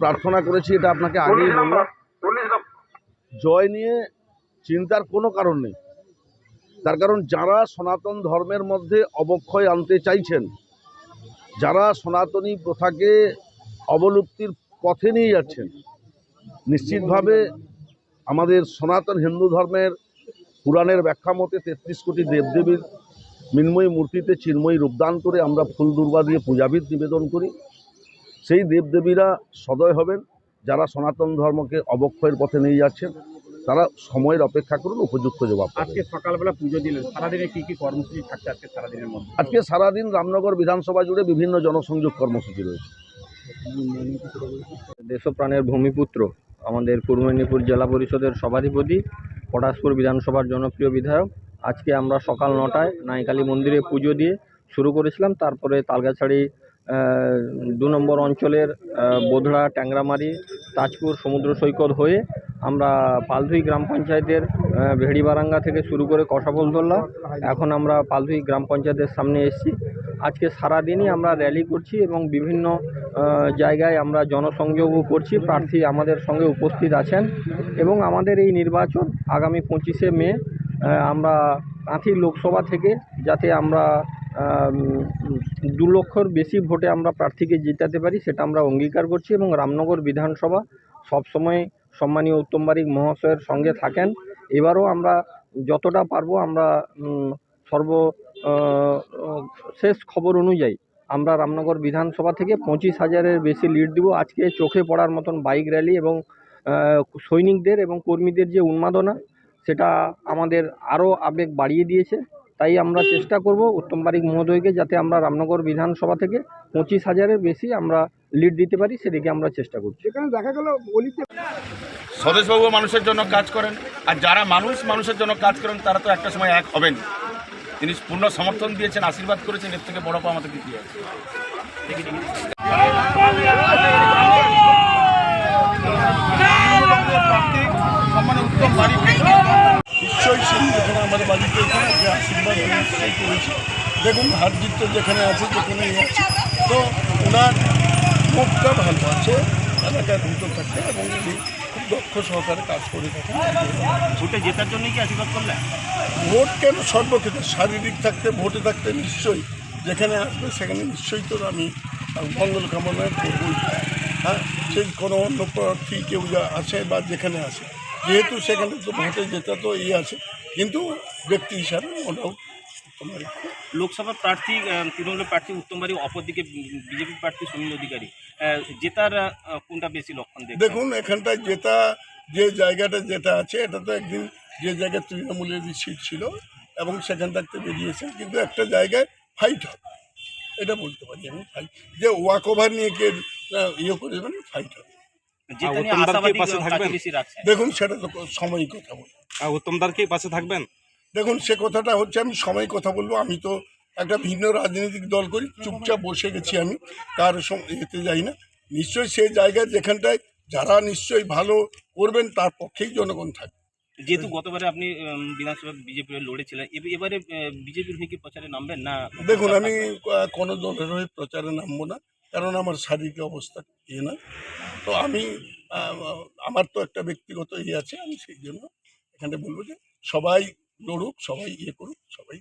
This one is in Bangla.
প্রার্থনা করেছি এটা আপনাকে আগেই বললাম। জয় নিয়ে চিন্তার কোনো কারণ নেই। তার কারণ যারা সনাতন ধর্মের মধ্যে অবক্ষয় আনতে চাইছেন যারা সনাতনী প্রথাকে অবলুপ্তির পথে নিয়ে যাচ্ছেন নিশ্চিতভাবে আমাদের সনাতন হিন্দু ধর্মের পুরাণের ব্যাখ্যা মতে তেত্রিশ কোটি দেবদেবীর মৃন্ময়ী মূর্তিতে চিন্ময়ী রূপদান করে আমরা ফুল দুর্বা দিয়ে পূজাবিদ নিবেদন করি। সেই দেবদেবীরা সদয় হবেন যারা সনাতন ধর্মকে অবক্ষয়ের পথে নিয়ে যাচ্ছেন তারা সময়ের অপেক্ষা করুন উপযুক্ত জবাব আজকে সকালবেলা পুজো দিলেন সারাদিনে কি কি কর্মসূচি থাকছে আজকে সারাদিনের মধ্যে? আজকে সারাদিন রামনগর বিধানসভা জুড়ে বিভিন্ন জনসংযোগ কর্মসূচি রয়েছে। দেশপ্রাণের ভূমিপুত্র আমাদের পূর্ব মেদিনীপুর জেলা পরিষদের সভাধিপতি পটাশপুর বিধানসভার জনপ্রিয় বিধায়ক। আজকে আমরা সকাল নটায় নাইকালী মন্দিরে পুজো দিয়ে শুরু করেছিলাম তারপরে তালগাছাড়ি দু নম্বর অঞ্চলের বোধড়া ট্যাংরামারি তাজপুর সমুদ্র সৈকত হয়ে আমরা পালধুই গ্রাম পঞ্চায়েতের ভেড়িবারাঙ্গা থেকে শুরু করে কষাবলদোল্লা এখন আমরা পালধুই গ্রাম পঞ্চায়েতের সামনে এসেছি। আজকে সারাদিনই আমরা র্যালি করছি এবং বিভিন্ন জায়গায় আমরা জনসংযোগও করছি। প্রার্থী আমাদের সঙ্গে উপস্থিত আছেন এবং আমাদের এই নির্বাচন আগামী পঁচিশে মে আমরা কাঁথি লোকসভা থেকে যাতে আমরা আম, দু লক্ষর বেশি ভোটে আমরা প্রার্থীকে জেতাতে পারি, সেটা আমরা অঙ্গীকার করছি এবং রামনগর বিধানসভা সবসময় সম্মানীয় উত্তম বারিক মহাশয়ের সঙ্গে থাকেন। এবারও আমরা যতটা পারব আমরা সর্ব শেষ খবর অনুযায়ী আমরা রামনগর বিধানসভা থেকে পঁচিশ হাজারের বেশি লিড দিব। আজকে চোখে পড়ার মতন বাইক র্যালি এবং সৈনিকদের এবং কর্মীদের যে উন্মাদনা, সেটা আমাদের আরও আবেগ বাড়িয়ে দিয়েছে। তাই আমরা চেষ্টা করব উত্তম বারিক মহোদয়কে যাতে আমরা রামনগর বিধানসভা থেকে পঁচিশ হাজারের বেশি আমরা লিড দিতে পারি সেদিকে আমরা চেষ্টা করছি। সেখানে দেখা গেল অলিতে স্বদেশবাবু মানুষের জন্য কাজ করেন আর যারা মানুষ মানুষের জন্য কাজ করেন তারা তো একটা সময় এক হবেন। তিনি পূর্ণ সমর্থন দিয়েছেন আশীর্বাদ করেছেন এর থেকে বড় পাওয়া আমাদের কি আছে নিশ্চয়ই আমাদের বাড়িতে এখানে যে আশীর্বাদ নিশ্চয়ই করেছে। দেখুন হার জিত তো যেখানে আছে যেখানে ইয়ে আছে। তো ওনার মুখটা ভালো আছে এলাকায় দ্রুত থাকে এবং উনি খুব দক্ষ সহকারে কাজ করে থাকেন। ভোটে জেতার জন্যই কি আশীর্বাদ করলেন? ভোট কেন সর্বক্ষেত্রে? শারীরিক থাকতে ভোটে থাকতে নিশ্চয়ই। যেখানে আসবে সেখানে নিশ্চয়ই তো আমি মঙ্গল কামনা করবই। হ্যাঁ সেই কোনো অন্য প্রার্থী কেউ যা আসে বা যেখানে আসে। যেহেতু সেখানে তো ভোটে যেটা তো ইয়ে আছে কিন্তু ব্যক্তি হিসাবে ওটাও লোকসভা প্রার্থী আহ, তৃণমূলের প্রার্থী উত্তম বাড়ি অপরদিকে বিজেপি প্রার্থী সুনীল অধিকারী। জেতার কোনটা বেশি লক্ষণ দেখুন এখানটায় জেতা যে জায়গাটা যেটা আছে এটা তো একদিন যে জায়গায় তৃণমূলের সিট ছিল এবং সেখান থাকতে বেরিয়েছে কিন্তু একটা জায়গায় ফাইট হবে এটা বলতে পারি আমি ফাইট যে ওয়াক ওভার নিয়ে কে ইয়ে করে মানে ফাইট হবে দেখুন সেটা তো সময়ই কথা বলব আর উত্তমদার কি পাশে থাকবেন? দেখুন সে কথাটা হচ্ছে আমি সময় কথা বলব। আমি তো একটা ভিন্ন রাজনৈতিক দল করি চুপচাপ বসে গেছি আমি কার সঙ্গে এতে যাই না। নিশ্চয়ই সেই জায়গায় যেখানটায় যারা নিশ্চয়ই ভালো করবেন তার পক্ষেই জনগণ থাকবে যেহেতু গতবারে আপনি বিধানসভা বিজেপি লড়েছিলেন এব- এবারে বিজেপির হয়ে কি প্রচারে নামবেন না? দেখুন আমি কোনো দলের হয়ে প্রচারে নামবো না। কারণ আমার শারীরিক অবস্থা ইয়ে না। তো আমি আমার তো একটা ব্যক্তিগত ইয়ে আছে, আমি সেই জন্য এখানে বলব যে সবাই লড়ুক, সবাই ইয়ে করুক, সবাই